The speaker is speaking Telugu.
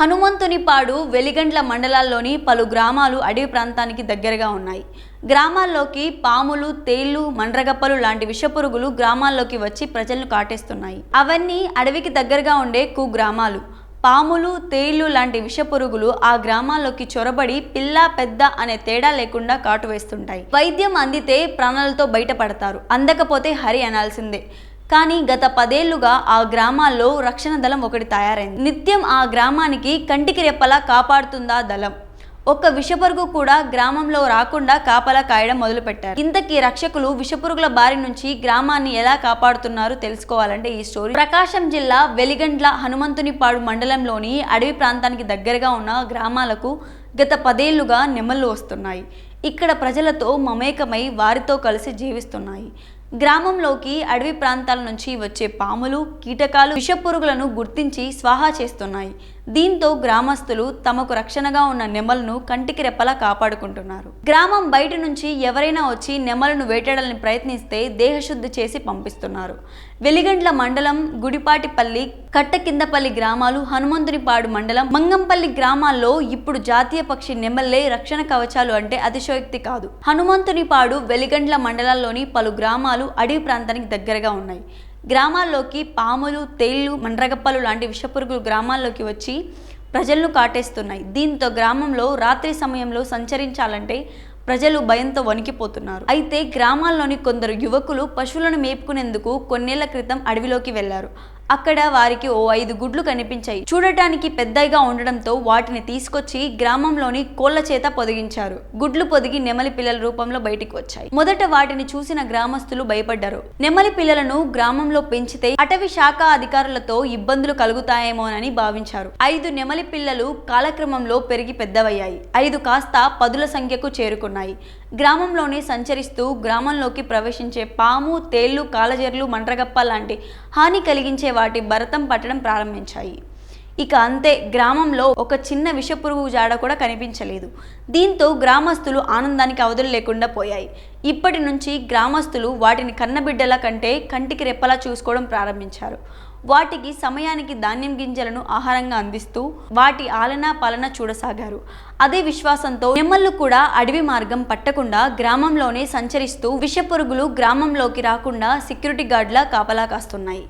హనుమంతునిపాడు వెలిగండ్ల మండలాల్లోని పలు గ్రామాలు అడవి ప్రాంతానికి దగ్గరగా ఉన్నాయి. గ్రామాల్లోకి పాములు తేళ్ళు మండ్రగప్పలు లాంటి విషపురుగులు గ్రామాల్లోకి వచ్చి ప్రజలను కాటేస్తున్నాయి. అవన్నీ అడవికి దగ్గరగా ఉండే కు గ్రామాలు పాములు తేళ్ళు లాంటి విషపురుగులు ఆ గ్రామాల్లోకి చొరబడి పిల్ల పెద్ద అనే తేడా లేకుండా కాటు వేస్తుంటాయి. వైద్యం అందితే ప్రాణాలతో బయటపడతారు. అందకపోతే హరి అనాల్సిందే. కానీ గత పదేళ్ళుగా ఆ గ్రామాల్లో రక్షణ దళం ఒకటి తయారైంది. నిత్యం ఆ గ్రామానికి కంటికి రెప్పలా కాపాడుతుందా దళం? ఒక్క విషపురుగు కూడా గ్రామంలో రాకుండా కాపలా కాయడం మొదలుపెట్టారు. ఇంతకీ రక్షకులు విషపురుగుల బారి నుంచి గ్రామాన్ని ఎలా కాపాడుతున్నారో తెలుసుకోవాలంటే ఈ స్టోరీ. ప్రకాశం జిల్లా వెలిగండ్ల హనుమంతునిపాడు మండలంలోని అడవి ప్రాంతానికి దగ్గరగా ఉన్న గ్రామాలకు గత పదేళ్ళుగా నెమళ్ళు వస్తున్నాయి. ఇక్కడ ప్రజలతో మమేకమై వారితో కలిసి జీవిస్తున్నాయి. గ్రామంలోకి అడవి ప్రాంతాల నుంచి వచ్చే పాములు కీటకాలు విషపురుగులను గుర్తించి స్వాహా చేస్తున్నాయి. దీంతో గ్రామస్తులు తమకు రక్షణగా ఉన్న నెమలను కంటికి రెప్పలా కాపాడుకుంటున్నారు. గ్రామం బయట నుంచి ఎవరైనా వచ్చి నెమలను వేటాడాలని ప్రయత్నిస్తే దేహశుద్ధి చేసి పంపిస్తున్నారు. వెలిగండ్ల మండలం గుడిపాటిపల్లి కట్టకిందపల్లి గ్రామాలు హనుమంతునిపాడు మండలం మంగంపల్లి గ్రామాల్లో ఇప్పుడు జాతీయ పక్షి నెమల్లే రక్షణ కవచాలు అంటే అతిశయోక్తి కాదు. హనుమంతునిపాడు వెలిగండ్ల మండలాల్లోని పలు గ్రామాలు అడవి ప్రాంతానికి దగ్గరగా ఉన్నాయి. గ్రామాల్లోకి పాములు తేళ్ళు మండ్రగప్పలు లాంటి విషపురుగులు గ్రామాల్లోకి వచ్చి ప్రజలను కాటేస్తున్నాయి. దీంతో గ్రామంలో రాత్రి సమయంలో సంచరించాలంటే ప్రజలు భయంతో వణికిపోతున్నారు. అయితే గ్రామాల్లోని కొందరు యువకులు పశువులను మేపుకునేందుకు కొన్నేళ్ళ క్రితం అడవిలోకి వెళ్ళారు. అక్కడ వారికి ఓ ఐదు గుడ్లు కనిపించాయి. చూడటానికి పెద్దగా ఉండడంతో వాటిని తీసుకొచ్చి గ్రామంలోని కోళ్ళ చేత పొదిగించారు. గుడ్లు పొదిగి నెమలి పిల్లల రూపంలో బయటికి వచ్చాయి. మొదట వాటిని చూసిన గ్రామస్తులు భయపడ్డారు. నెమలి పిల్లలను గ్రామంలో పెంచితే అటవీ శాఖ అధికారులతో ఇబ్బందులు కలుగుతాయేమోనని భావించారు. ఐదు నెమలి పిల్లలు కాలక్రమంలో పెరిగి పెద్దవయ్యాయి. ఐదు కాస్త పదుల సంఖ్యకు చేరుకున్నాయి. గ్రామంలోనే సంచరిస్తూ గ్రామంలోకి ప్రవేశించే పాము తేళ్ళు కాలజర్లు మండ్రగప్ప లాంటి హాని కలిగించే వాటి భరతం పట్టడం ప్రారంభించాయి. ఇక అంతే గ్రామంలో ఒక చిన్న విషపురుగు జాడ కూడా కనిపించలేదు. దీంతో గ్రామస్తులు ఆనందానికి అవధులు లేకుండా పోయాయి. ఇప్పటి నుంచి గ్రామస్తులు వాటిని కన్నబిడ్డల కంటే కంటికి రెప్పలా చూసుకోవడం ప్రారంభించారు. వాటికి సమయానికి ధాన్యం గింజలను ఆహారంగా అందిస్తూ వాటి ఆలనా పాలన చూడసాగారు. అదే విశ్వాసంతో నెమ్మళ్ళు కూడా అడవి మార్గం పట్టకుండా గ్రామంలోనే సంచరిస్తూ విషపురుగులు గ్రామంలోకి రాకుండా సెక్యూరిటీ గార్డులా కాపలా కాస్తున్నాయి.